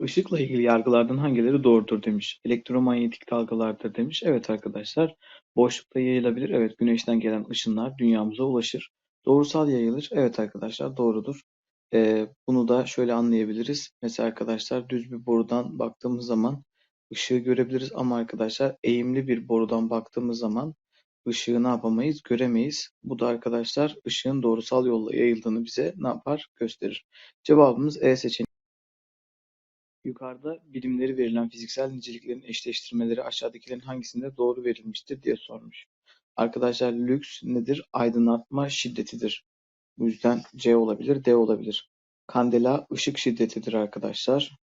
Işıkla ilgili yargılardan hangileri doğrudur demiş. Elektromanyetik dalgalardır demiş. Evet arkadaşlar. Boşlukta yayılabilir. Evet güneşten gelen ışınlar dünyamıza ulaşır. Doğrusal yayılır. Evet arkadaşlar doğrudur. Ee, bunu da şöyle anlayabiliriz. Mesela arkadaşlar düz bir borudan baktığımız zaman ışığı görebiliriz ama arkadaşlar eğimli bir borudan baktığımız zaman ışığı ne yapamayız? Göremeyiz. Bu da arkadaşlar ışığın doğrusal yolla yayıldığını bize ne yapar? Gösterir. Cevabımız E seçeneği. Yukarıda birimleri verilen fiziksel niceliklerin eşleştirmeleri aşağıdakilerin hangisinde doğru verilmiştir diye sormuş. Arkadaşlar lüks nedir? Aydınlatma şiddetidir. Bu yüzden C olabilir, D olabilir. Kandela ışık şiddetidir arkadaşlar.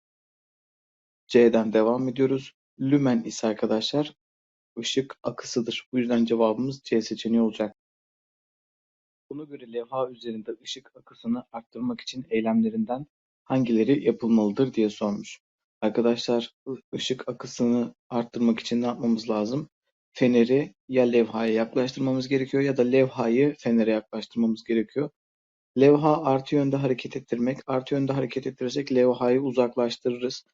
C'den devam ediyoruz. Lümen ise arkadaşlar ışık akısıdır. Bu yüzden cevabımız C seçeneği olacak. Buna göre levha üzerinde ışık akısını arttırmak için eylemlerinden hangileri yapılmalıdır diye sormuş. Arkadaşlar ışık akısını arttırmak için ne yapmamız lazım? Feneri ya levhaya yaklaştırmamız gerekiyor ya da levhayı fenere yaklaştırmamız gerekiyor. Levha artı yönde hareket ettirmek. Artı yönde hareket ettirirsek levhayı uzaklaştırırız.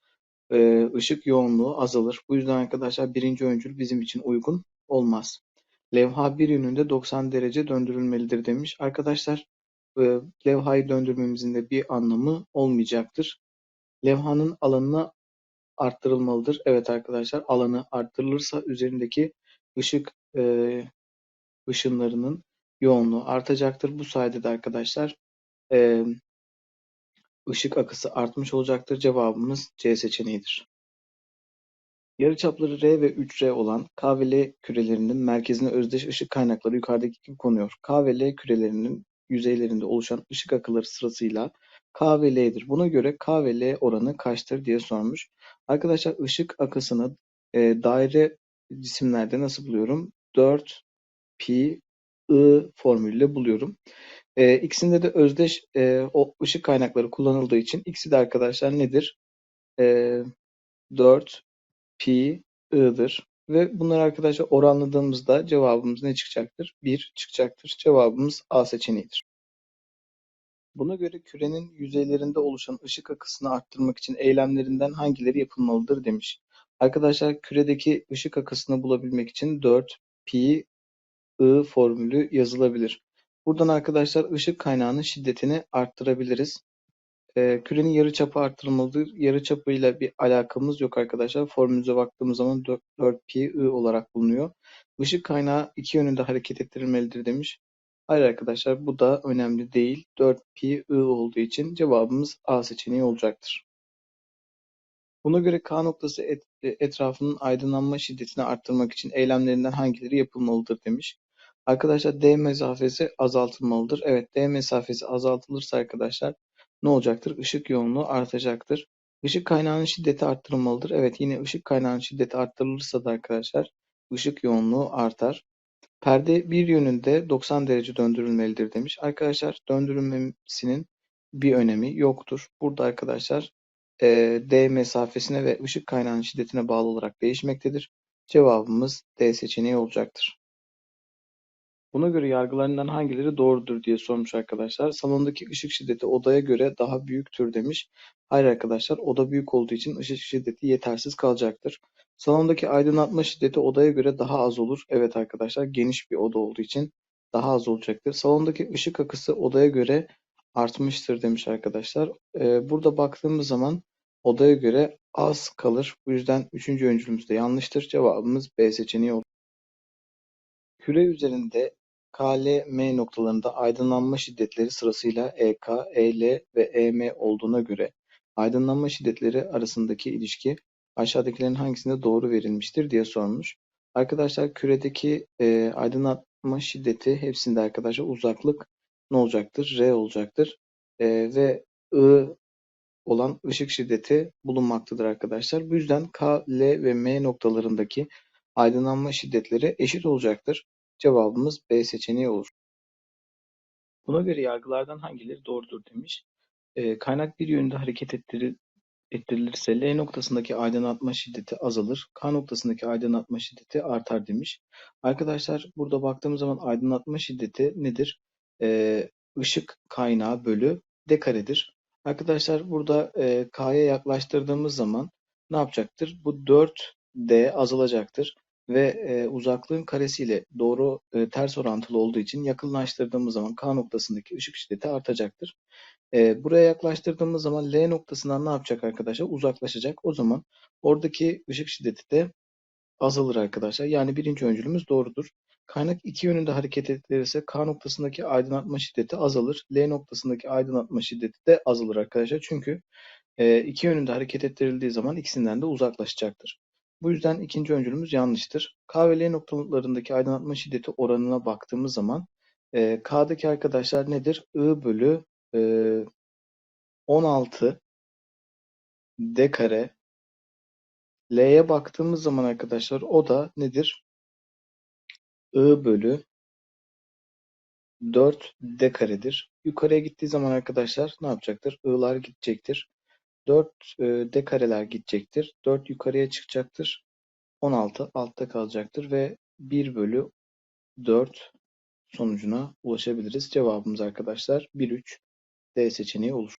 Ee, ışık yoğunluğu azalır. Bu yüzden arkadaşlar birinci öncül bizim için uygun olmaz. Levha bir yönünde 90 derece döndürülmelidir demiş. Arkadaşlar levhayı döndürmemizin de bir anlamı olmayacaktır. Levhanın alanına arttırılmalıdır. Evet arkadaşlar alanı arttırılırsa üzerindeki ışık e, ışınlarının yoğunluğu artacaktır. Bu sayede de arkadaşlar e, ışık akısı artmış olacaktır. Cevabımız C seçeneğidir. Yarıçapları R ve 3R olan K ve L kürelerinin merkezine özdeş ışık kaynakları yukarıdaki gibi konuyor. K ve L kürelerinin yüzeylerinde oluşan ışık akıları sırasıyla K ve L'dir. Buna göre K ve L oranı kaçtır diye sormuş. Arkadaşlar ışık akısını e, daire cisimlerde nasıl buluyorum? 4 pi I formülüyle buluyorum. E, ikisinde de özdeş e, o ışık kaynakları kullanıldığı için ikisi de arkadaşlar nedir? E, 4 pi i'dir. Ve bunları arkadaşlar oranladığımızda cevabımız ne çıkacaktır? 1 çıkacaktır. Cevabımız A seçeneğidir. Buna göre kürenin yüzeylerinde oluşan ışık akısını arttırmak için eylemlerinden hangileri yapılmalıdır demiş. Arkadaşlar küredeki ışık akısını bulabilmek için 4 pi I formülü yazılabilir. Buradan arkadaşlar ışık kaynağının şiddetini arttırabiliriz. E, kürenin yarıçapı arttırılmalıdır. Yarıçapıyla bir alakamız yok arkadaşlar. Formülümüze baktığımız zaman 4, 4pi I olarak bulunuyor. Işık kaynağı iki yönünde hareket ettirilmelidir demiş. Hayır arkadaşlar bu da önemli değil. 4pi I olduğu için cevabımız A seçeneği olacaktır. Buna göre K noktası et, etrafının aydınlanma şiddetini arttırmak için eylemlerinden hangileri yapılmalıdır demiş. Arkadaşlar D mesafesi azaltılmalıdır. Evet D mesafesi azaltılırsa arkadaşlar ne olacaktır? Işık yoğunluğu artacaktır. Işık kaynağının şiddeti arttırılmalıdır. Evet yine ışık kaynağının şiddeti arttırılırsa da arkadaşlar ışık yoğunluğu artar. Perde bir yönünde 90 derece döndürülmelidir demiş. Arkadaşlar döndürülmesinin bir önemi yoktur. Burada arkadaşlar e, D mesafesine ve ışık kaynağının şiddetine bağlı olarak değişmektedir. Cevabımız D seçeneği olacaktır. Buna göre yargılarından hangileri doğrudur diye sormuş arkadaşlar. Salondaki ışık şiddeti odaya göre daha büyüktür demiş. Hayır arkadaşlar oda büyük olduğu için ışık şiddeti yetersiz kalacaktır. Salondaki aydınlatma şiddeti odaya göre daha az olur. Evet arkadaşlar geniş bir oda olduğu için daha az olacaktır. Salondaki ışık akısı odaya göre artmıştır demiş arkadaşlar. Ee, burada baktığımız zaman odaya göre az kalır. Bu yüzden üçüncü öncülümüz de yanlıştır. Cevabımız B seçeneği olur. Küre üzerinde K, L, M noktalarında aydınlanma şiddetleri sırasıyla EK, EL ve EM olduğuna göre aydınlanma şiddetleri arasındaki ilişki aşağıdakilerin hangisinde doğru verilmiştir diye sormuş. Arkadaşlar küredeki e, aydınlatma şiddeti hepsinde arkadaşlar uzaklık ne olacaktır? R olacaktır. E, ve I olan ışık şiddeti bulunmaktadır arkadaşlar. Bu yüzden K, L ve M noktalarındaki aydınlanma şiddetleri eşit olacaktır. Cevabımız B seçeneği olur. Buna göre yargılardan hangileri doğrudur demiş. E, kaynak bir yönde hareket ettiril, ettirilirse L noktasındaki aydınlatma şiddeti azalır. K noktasındaki aydınlatma şiddeti artar demiş. Arkadaşlar burada baktığımız zaman aydınlatma şiddeti nedir? E, ışık kaynağı bölü d karedir. Arkadaşlar burada e, K'ya yaklaştırdığımız zaman ne yapacaktır? Bu 4D azalacaktır ve e, uzaklığın karesiyle doğru e, ters orantılı olduğu için yakınlaştırdığımız zaman K noktasındaki ışık şiddeti artacaktır. E, buraya yaklaştırdığımız zaman L noktasından ne yapacak arkadaşlar? Uzaklaşacak. O zaman oradaki ışık şiddeti de azalır arkadaşlar. Yani birinci öncülümüz doğrudur. Kaynak iki yönünde hareket ettirirse K noktasındaki aydınlatma şiddeti azalır. L noktasındaki aydınlatma şiddeti de azalır arkadaşlar. Çünkü e, iki yönünde hareket ettirildiği zaman ikisinden de uzaklaşacaktır. Bu yüzden ikinci öncülümüz yanlıştır. K ve L noktalarındaki aydınlatma şiddeti oranına baktığımız zaman e, K'daki arkadaşlar nedir? I bölü e, 16 D kare. L'ye baktığımız zaman arkadaşlar o da nedir? I bölü 4 D karedir. Yukarıya gittiği zaman arkadaşlar ne yapacaktır? I'lar gidecektir. 4 e, D kareler gidecektir. 4 yukarıya çıkacaktır. 16 altta kalacaktır ve 1 bölü 4 sonucuna ulaşabiliriz. Cevabımız arkadaşlar 1, 3 D seçeneği olur.